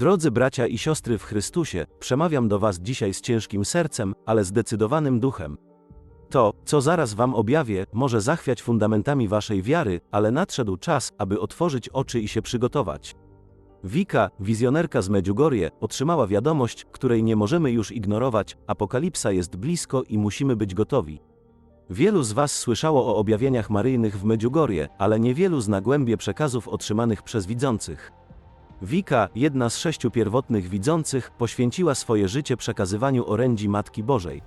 Drodzy bracia i siostry w Chrystusie, przemawiam do Was dzisiaj z ciężkim sercem, ale zdecydowanym duchem. To, co zaraz Wam objawię, może zachwiać fundamentami Waszej wiary, ale nadszedł czas, aby otworzyć oczy i się przygotować. Wika, wizjonerka z Medjugorje, otrzymała wiadomość, której nie możemy już ignorować: apokalipsa jest blisko i musimy być gotowi. Wielu z Was słyszało o objawieniach maryjnych w Medjugorje, ale niewielu zna głębie przekazów otrzymanych przez widzących. Wika, jedna z sześciu pierwotnych widzących, poświęciła swoje życie przekazywaniu orędzi Matki Bożej.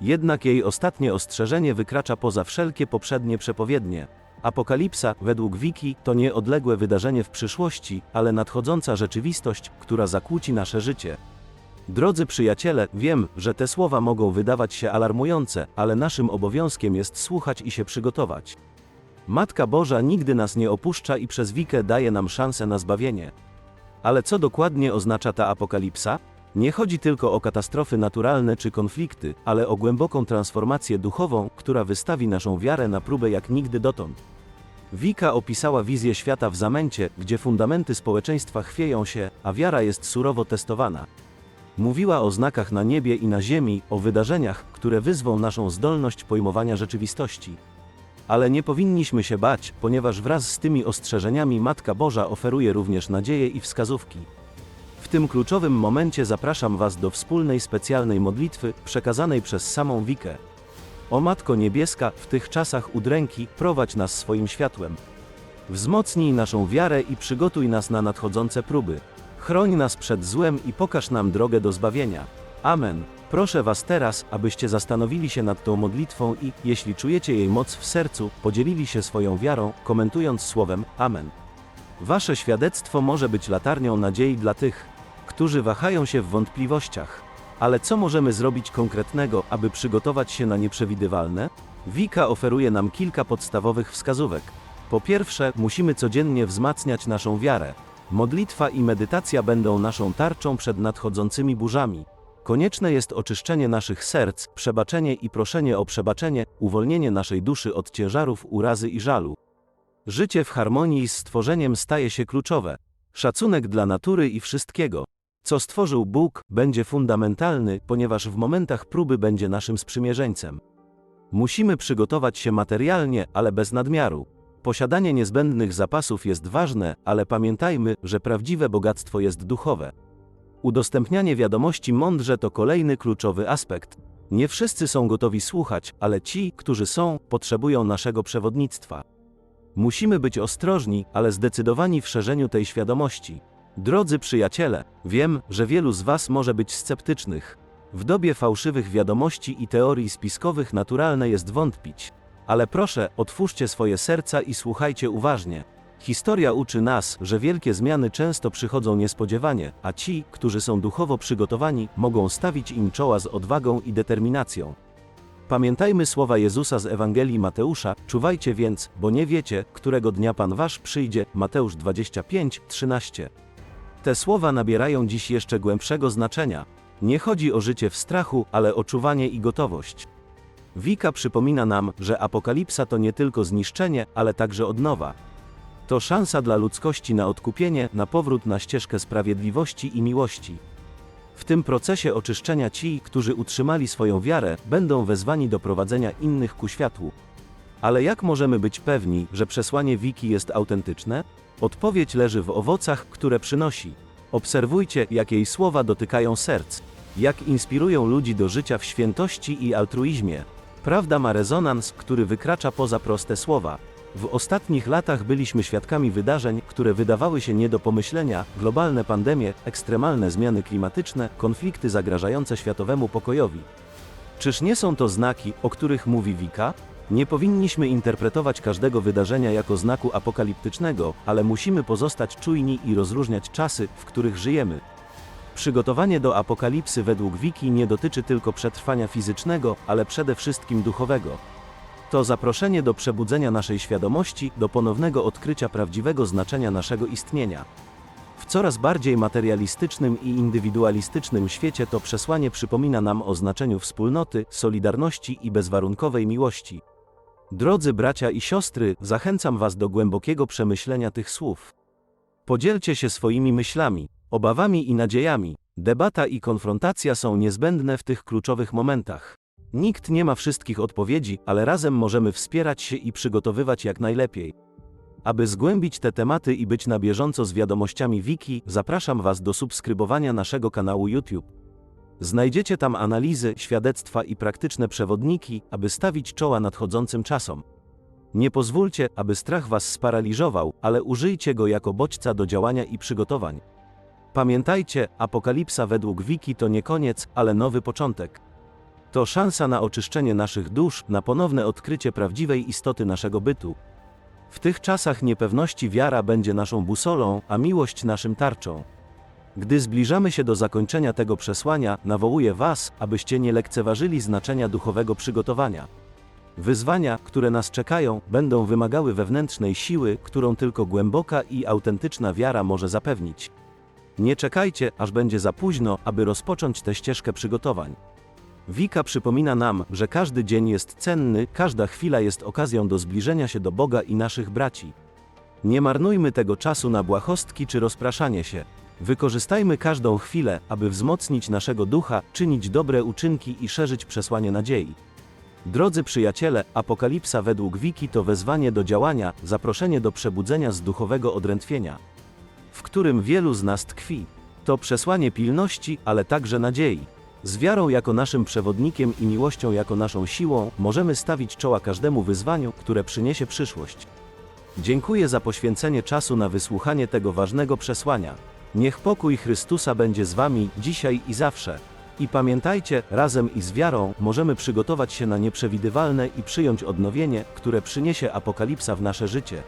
Jednak jej ostatnie ostrzeżenie wykracza poza wszelkie poprzednie przepowiednie. Apokalipsa, według Wiki, to nie odległe wydarzenie w przyszłości, ale nadchodząca rzeczywistość, która zakłóci nasze życie. Drodzy przyjaciele, wiem, że te słowa mogą wydawać się alarmujące, ale naszym obowiązkiem jest słuchać i się przygotować. Matka Boża nigdy nas nie opuszcza i przez Wikę daje nam szansę na zbawienie. Ale co dokładnie oznacza ta apokalipsa? Nie chodzi tylko o katastrofy naturalne czy konflikty, ale o głęboką transformację duchową, która wystawi naszą wiarę na próbę jak nigdy dotąd. Wika opisała wizję świata w zamęcie, gdzie fundamenty społeczeństwa chwieją się, a wiara jest surowo testowana. Mówiła o znakach na niebie i na ziemi, o wydarzeniach, które wyzwą naszą zdolność pojmowania rzeczywistości. Ale nie powinniśmy się bać, ponieważ wraz z tymi ostrzeżeniami Matka Boża oferuje również nadzieję i wskazówki. W tym kluczowym momencie zapraszam Was do wspólnej specjalnej modlitwy, przekazanej przez samą Wikę. O Matko Niebieska, w tych czasach udręki, prowadź nas swoim światłem. Wzmocnij naszą wiarę i przygotuj nas na nadchodzące próby. Chroń nas przed złem i pokaż nam drogę do zbawienia. Amen. Proszę Was teraz, abyście zastanowili się nad tą modlitwą i, jeśli czujecie jej moc w sercu, podzielili się swoją wiarą, komentując słowem Amen. Wasze świadectwo może być latarnią nadziei dla tych, którzy wahają się w wątpliwościach. Ale co możemy zrobić konkretnego, aby przygotować się na nieprzewidywalne? Wika oferuje nam kilka podstawowych wskazówek. Po pierwsze, musimy codziennie wzmacniać naszą wiarę. Modlitwa i medytacja będą naszą tarczą przed nadchodzącymi burzami. Konieczne jest oczyszczenie naszych serc, przebaczenie i proszenie o przebaczenie, uwolnienie naszej duszy od ciężarów urazy i żalu. Życie w harmonii z stworzeniem staje się kluczowe. Szacunek dla natury i wszystkiego, co stworzył Bóg, będzie fundamentalny, ponieważ w momentach próby będzie naszym sprzymierzeńcem. Musimy przygotować się materialnie, ale bez nadmiaru. Posiadanie niezbędnych zapasów jest ważne, ale pamiętajmy, że prawdziwe bogactwo jest duchowe. Udostępnianie wiadomości mądrze to kolejny kluczowy aspekt. Nie wszyscy są gotowi słuchać, ale ci, którzy są, potrzebują naszego przewodnictwa. Musimy być ostrożni, ale zdecydowani w szerzeniu tej świadomości. Drodzy przyjaciele, wiem, że wielu z Was może być sceptycznych. W dobie fałszywych wiadomości i teorii spiskowych naturalne jest wątpić. Ale proszę, otwórzcie swoje serca i słuchajcie uważnie. Historia uczy nas, że wielkie zmiany często przychodzą niespodziewanie, a ci, którzy są duchowo przygotowani, mogą stawić im czoła z odwagą i determinacją. Pamiętajmy słowa Jezusa z Ewangelii Mateusza: Czuwajcie więc, bo nie wiecie, którego dnia Pan Wasz przyjdzie. Mateusz 25, 13. Te słowa nabierają dziś jeszcze głębszego znaczenia. Nie chodzi o życie w strachu, ale o czuwanie i gotowość. Wika przypomina nam, że apokalipsa to nie tylko zniszczenie, ale także odnowa. To szansa dla ludzkości na odkupienie, na powrót na ścieżkę sprawiedliwości i miłości. W tym procesie oczyszczenia ci, którzy utrzymali swoją wiarę, będą wezwani do prowadzenia innych ku światłu. Ale jak możemy być pewni, że przesłanie Wiki jest autentyczne? Odpowiedź leży w owocach, które przynosi. Obserwujcie, jak jej słowa dotykają serc, jak inspirują ludzi do życia w świętości i altruizmie. Prawda ma rezonans, który wykracza poza proste słowa. W ostatnich latach byliśmy świadkami wydarzeń, które wydawały się nie do pomyślenia: globalne pandemie, ekstremalne zmiany klimatyczne, konflikty zagrażające światowemu pokojowi. Czyż nie są to znaki, o których mówi Wika? Nie powinniśmy interpretować każdego wydarzenia jako znaku apokaliptycznego, ale musimy pozostać czujni i rozróżniać czasy, w których żyjemy. Przygotowanie do apokalipsy według Wiki nie dotyczy tylko przetrwania fizycznego, ale przede wszystkim duchowego. To zaproszenie do przebudzenia naszej świadomości, do ponownego odkrycia prawdziwego znaczenia naszego istnienia. W coraz bardziej materialistycznym i indywidualistycznym świecie to przesłanie przypomina nam o znaczeniu wspólnoty, solidarności i bezwarunkowej miłości. Drodzy bracia i siostry, zachęcam Was do głębokiego przemyślenia tych słów. Podzielcie się swoimi myślami. obawami i nadziejami. Debata i konfrontacja są niezbędne w tych kluczowych momentach. Nikt nie ma wszystkich odpowiedzi, ale razem możemy wspierać się i przygotowywać jak najlepiej. Aby zgłębić te tematy i być na bieżąco z wiadomościami Wiki, zapraszam Was do subskrybowania naszego kanału YouTube. Znajdziecie tam analizy, świadectwa i praktyczne przewodniki, aby stawić czoła nadchodzącym czasom. Nie pozwólcie, aby strach Was sparaliżował, ale użyjcie go jako bodźca do działania i przygotowań. Pamiętajcie, apokalipsa według Wiki to nie koniec, ale nowy początek. To szansa na oczyszczenie naszych dusz, na ponowne odkrycie prawdziwej istoty naszego bytu. W tych czasach niepewności wiara będzie naszą busolą, a miłość naszym tarczą. Gdy zbliżamy się do zakończenia tego przesłania, nawołuję Was, abyście nie lekceważyli znaczenia duchowego przygotowania. Wyzwania, które nas czekają, będą wymagały wewnętrznej siły, którą tylko głęboka i autentyczna wiara może zapewnić. Nie czekajcie, aż będzie za późno, aby rozpocząć tę ścieżkę przygotowań. Wika przypomina nam, że każdy dzień jest cenny, każda chwila jest okazją do zbliżenia się do Boga i naszych braci. Nie marnujmy tego czasu na błahostki czy rozpraszanie się. Wykorzystajmy każdą chwilę, aby wzmocnić naszego ducha, czynić dobre uczynki i szerzyć przesłanie nadziei. Drodzy przyjaciele, Apokalipsa według Wiki to wezwanie do działania, zaproszenie do przebudzenia z duchowego odrętwienia, w którym wielu z nas tkwi. To przesłanie pilności, ale także nadziei. Z wiarą jako naszym przewodnikiem i miłością jako naszą siłą możemy stawić czoła każdemu wyzwaniu, które przyniesie przyszłość. Dziękuję za poświęcenie czasu na wysłuchanie tego ważnego przesłania. Niech pokój Chrystusa będzie z Wami dzisiaj i zawsze. I pamiętajcie, razem i z wiarą możemy przygotować się na nieprzewidywalne i przyjąć odnowienie, które przyniesie apokalipsa w nasze życie.